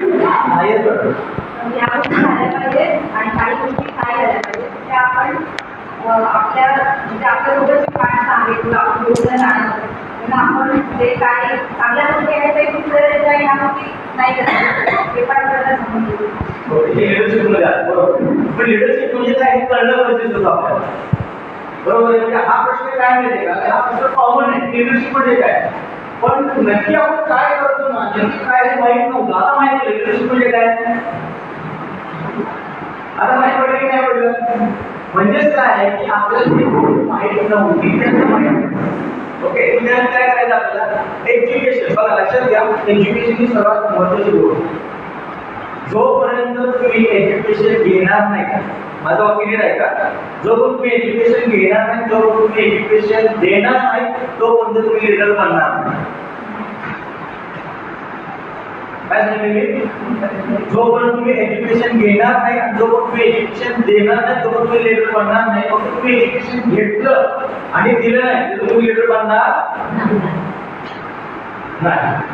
या गोष्टी झाल्या पाहिजेत आणि काही गोष्टी काय झाल्या पाहिजेत त्या आपण अ, आपल्या म्हणजे आपल्यासोबत जे माणसं आहेत किंवा आपण योजना जाणार त्यांना आपण जे काय चांगल्या गोष्टी आहेत ते दुसऱ्या ह्या गोष्टी नाही करायच्या ते पण आपल्याला समजून हो, हे leadership मध्ये आहे, बरोबर. पण लिडरशिप म्हणजे काय? हे कळलं गरजेचं होतं आपल्याला. बरोबर आहे म्हणजे हा प्रश्न काय माहिती का? हा प्रश्न कॉमन आहे. लिडरशिप म्हणजे काय? पण नक्की आपण काय करतो ना नक्की काय हे माहीत नव्हतं. आता माहिती पडलं लिडरशिप म्हणजे काय? आता माहीत पडलं की नाही पडलं? म्हणजेच काय आहे की आपल्याला जी गोष्ट माहीत नव्हती त्यांना माहीत ओके ज्ञान काय करायचं आपल्याला? एज्युकेशन बघा लक्षात घ्या एज्युकेशन ही सर्वात महत्वाची गोष्ट. जोपर्यंत तुम्ही एज्युकेशन घेणार नाही माझं ओपिनियन आहे का? जोपर्यंत तुम्ही एज्युकेशन घेणार नाही जोपर्यंत तुम्ही एज्युकेशन देणार नाही तोपर्यंत तुम्ही लिडर बनणार नाही. काय सांगितलं जोपर्यंत तुम्ही एज्युकेशन घेणार नाही आणि जोपर्यंत तुम्ही एज्युकेशन देणार नाही तोपर्यंत तुम्ही लेटर बनणार नाही फक्त तुम्ही एज्युकेशन घेतलं आणि दिलं नाही तर तुम्ही लेटर बनणार नाही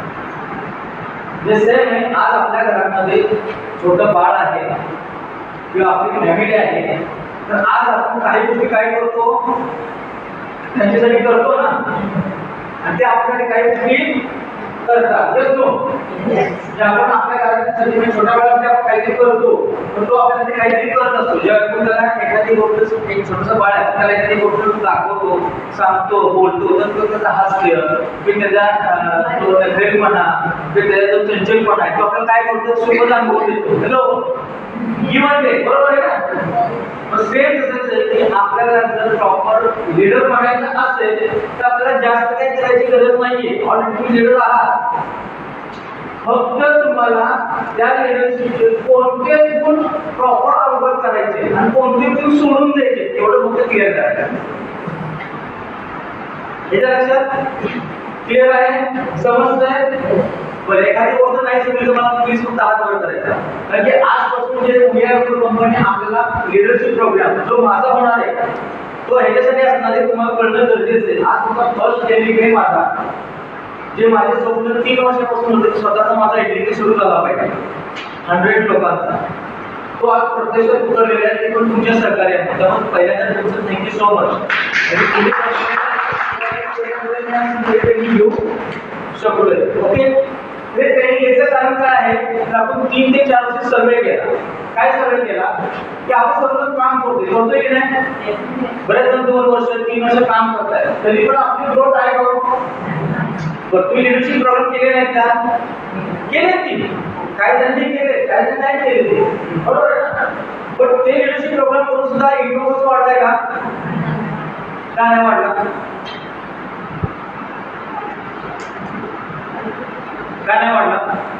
जसे आज आपल्या घरामध्ये छोटं बाळ आहे किंवा आपली फॅमिली आहे तर आज आपण काही गोष्टी काय करतो त्यांच्यासाठी करतो ना आणि ते आपल्यासाठी काही गोष्टी करतात. Yes, no? जे आपण आपल्या घरासाठी म्हणजे छोट्या बाळासाठी आपण काहीतरी करतो पण तो आपल्यासाठी काहीतरी करत असतो. जेव्हा आपण त्याला एखादी गोष्ट एक छोटंसं बाळ आहे त्याला एखादी गोष्ट दाखवतो सांगतो बोलतो तर तो त्याचा हास्य की त्याचा अं, तो नखरेपणा की त्याचा जो चंचलपणा आहे तो आपण काय करतो सोबत अनुभव देतो. हॅलो गिवन डे बरोबर आहे ना? मग सेम तसंच आहे की आपल्याला जर प्रॉपर लीडर बनायचं असेल तर आपल्याला जास्त काही करायची गरज नाहीये. ऑलरेडी तुम्ही लीडर आहात. फक्त तुम्हाला त्या लिडरशिपचे कोणते गुण प्रॉपर अवगत करायचे आणि कोणते गुण सोडून द्यायचे एवढं फक्त क्लिअर करायचं. याच्या लक्षात. क्लिअर आहे? समजतंय? बरं एखादी गोष्ट नाही समजली तर मला प्लीज फक्त हात वर करायचा. कारण की आजपासून जे उद्या कंपनी आपल्याला लिडरशिप प्रोग्राम जो माझा होणार आहे तो ह्याच्यासाठी असणार तुम्हाला कळणं गरजेचं आहे. आज तुमचा फर्स्ट डेलिंग आहे माझा. जे माझे स्वप्न तीन वर्षापासून होते स्वतःचा माझा एडिटिंग सुरू झाला पाहिजे हंड्रेड लोकांचा. तो आज प्रत्यक्षात उतरलेला आहे ते पण तुमच्या सहकार्य आहे त्यामुळे पहिल्यांदा तुमचं थँक्यू सो मच मी घेऊ शकलोय. ओके हे ट्रेनिंग घ्यायचं कारण काय आहे? आपण तीन ते चार वर्ष सर्वे केला. काय सर्वे केला? की आपण सर्वजण काम करतोय. करतोय की नाही? बरेच जण दोन वर्ष, तीन वर्ष काम करताय तरी पण आपली ग्रोथ आहे का? तुम्ही लिडरशिप प्रोग्राम केले नाहीत का? केले ती काही जणांनी केले काही जण नाही केले बरोबर आहे ना? पण ते लिडरशिप प्रोग्राम करून सुद्धा इन्कम वाढलाय का? का नाही वाढला? का नाही वाढला?